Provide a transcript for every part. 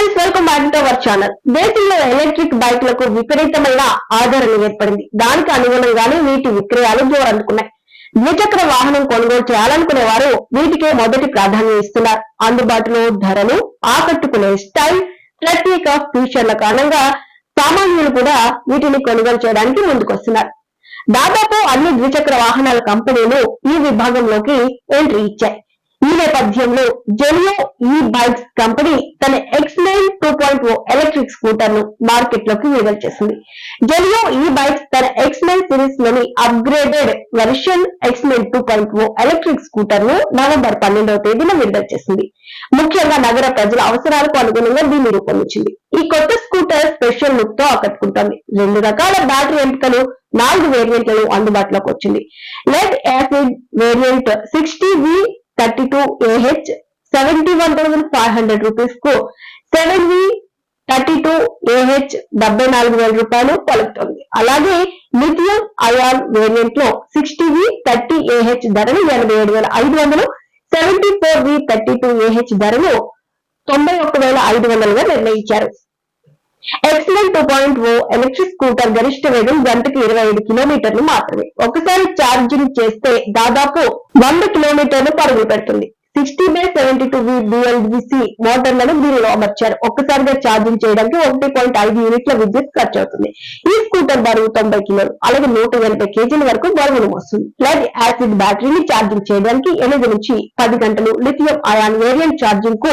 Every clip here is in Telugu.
Friends welcome back to our channel దేశంలో ఎలక్ట్రిక్ బైక్లకు విపరీతమైన ఆదరణ ఏర్పడింది. దానికి అనుగుణంగానే వీటి విక్రయాలు జోరందుకున్నాయి. ద్విచక్ర వాహనం కొనుగోలు చేయాలనుకునే వారు వీటికే మొదటి ప్రాధాన్యం ఇస్తున్నారు. అందుబాటులో ధరలు ఆకట్టుకునే స్టైల్ ప్రత్యేక ఫీచర్ల కారణంగా సామాన్యులు కూడా వీటిని కొనుగోలు చేయడానికి ముందుకొస్తున్నారు. దాదాపు అన్ని ద్విచక్ర వాహనాల కంపెనీలు ఈ విభాగంలోకి ఎంట్రీ ఇచ్చాయి. ఈ నేపథ్యంలో జెలియో ఈ బైక్స్ కంపెనీ తన X nine two point O electric స్కూటర్ను మార్కెట్లోకి విడుదల చేసింది. జెలియో ఈ బైక్స్ తన X nine సిరీస్లోని upgraded version X nine two point O electric స్కూటర్ను November పన్నెండవ తేదీన విడుదల చేసింది. ముఖ్యంగా నగర ప్రజల అవసరాలకు అనుగుణంగా దీన్ని రూపొందించింది. ఈ కొత్త స్కూటర్ స్పెషల్ లుక్తో ఆకట్టుకుంటోంది. రెండు రకాల బ్యాటరీ ఎంపికలు నాలుగు వేరియంట్లలో అందుబాటులోకి వచ్చింది. Lead acid variant sixty V thirty two AH seventy one thousand five hundred రూపీస్కు seven V thirty two AH డెబ్బై నాలుగు వేల రూపాయలు పలుకుతుంది అలాగే లిథియం అయాన్ వేరియంట్లో సిక్స్టీ వి థర్టీ ఏహెచ్ ధరను ఎనభై ఏడు వేల ఐదు వందలు seventy four V thirty two AH ధరను తొంభై ఒక్క వేల ఐదు వందలుగా నిర్ణయించారు. Excellent two point O electric scooter గరిష్ట వేగం గంటకు ఇరవై ఐదు కిలోమీటర్లు మాత్రమే. ఒకసారి ఛార్జింగ్ చేస్తే దాదాపు వంద కిలోమీటర్లు పరుగులు పెడుతుంది. Sixty by seventy two BLDC మోటార్లను దీనిలో అమర్చారు ఒక్కసారిగా ఛార్జింగ్ చేయడానికి ఒకటి పాయింట్ ఐదు యూనిట్ల విద్యుత్ ఖర్చు అవుతుంది. ఈ స్కూటర్ బరువు తొంభై కిలోలు అలాగే నూట ఎనభై కేజీల వరకు బరువును మోస్తుంది. లెడ్ యాసిడ్ బ్యాటరీని ఛార్జింగ్ చేయడానికి ఎనిమిది నుంచి పది గంటలు లిథియం అయాన్ వేరియంట్ ఛార్జింగ్కు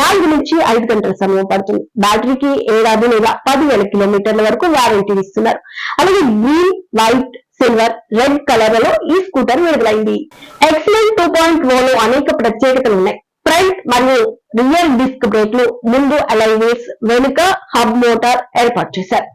నాలుగు నుంచి ఐదు గంటల సమయం పడుతుంది. బ్యాటరీకి ఏడాది లేదా పదివేల కిలోమీటర్ల వరకు వారంటీ ఇస్తున్నారు. అలాగే గ్రీన్ వైట్ సిల్వర్ రెడ్ కలర్లో ఈ స్కూటర్ విడుదలైంది. ఎక్సలెంట్ టూ పాయింట్లో అనేక ప్రత్యేకతలు ఉన్నాయి. ఫ్రంట్ మరియు రియర్ డిస్క్ బ్రేక్లు ముందు అలైవేస్ వెనుక హబ్ మోటార్ ఏర్పాటు చేశారు.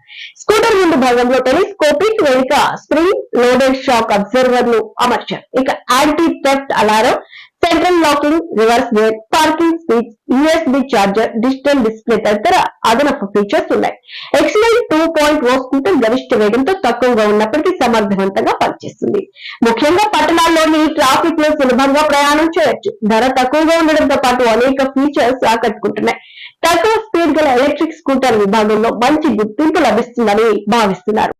స్కూటర్ ముందు భాగంలో టెలిస్కోపిక్ వెనుక స్ప్రింగ్ లోడెడ్ షాక్ అబ్జర్వర్ను అమర్చారు. ఇక anti theft alarm central locking reverse gear parking speed USB charger digital display తదితర అదనపు ఫీచర్స్ ఉన్నాయి. Excellent two point O scooter గరిష్ట వేగంతో తక్కువగా ఉన్నప్పటికీ సమర్థవంతంగా పనిచేస్తుంది. ముఖ్యంగా పట్టణాల్లోని ట్రాఫిక్లో సులభంగా ప్రయాణం చేయొచ్చు. ధర తక్కువగా ఉండడంతో పాటు అనేక ఫీచర్స్ ఆకట్టుకుంటున్నాయి. తక్కువ స్పీడ్ గల ఎలక్ట్రిక్ స్కూటర్ విభాగంలో మంచి గుర్తింపు లభిస్తుందని భావిస్తున్నారు.